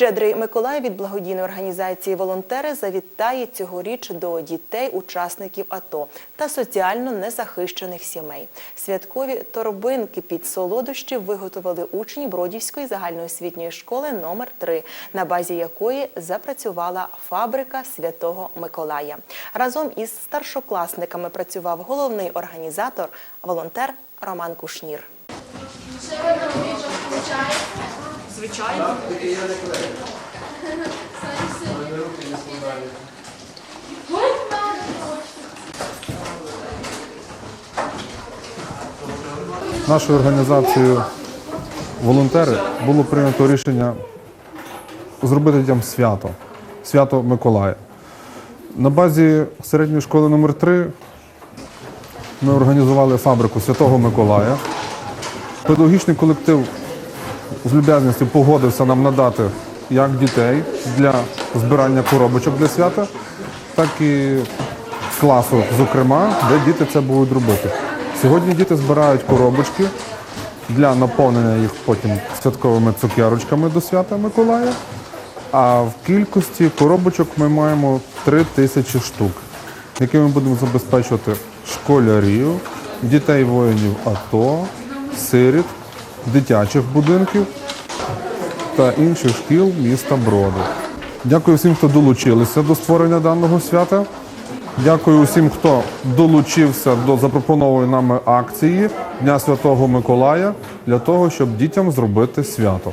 Щедрий Миколай від благодійної організації Волонтери завітає цьогоріч до дітей, учасників АТО та соціально незахищених сімей. Святкові торбинки під солодощі виготовили учні Бродівської загальноосвітньої школи номер 3 на базі якої запрацювала фабрика Святого Миколая. Разом із старшокласниками працював головний організатор, волонтер Роман Кушнір. Звичайно. Нашою організацією волонтери було прийнято рішення зробити дітям свято, свято Миколая. На базі середньої школи номер 3 ми організували фабрику Святого Миколая. Педагогічний колектив з люб'язністю погодився нам надати як дітей для збирання коробочок для свята, так і класу, зокрема, де діти це будуть робити. Сьогодні діти збирають коробочки для наповнення їх потім святковими цукерочками до свята Миколая. А в кількості коробочок ми маємо 3 тисячі штук, якими будемо забезпечувати школярів, дітей воїнів АТО, сиріт, дитячих будинків та інших шкіл міста Броду. Дякую всім, хто долучилися до створення даного свята. Дякую усім, хто долучився до запропонованої нами акції Дня Святого Миколая для того, щоб дітям зробити свято.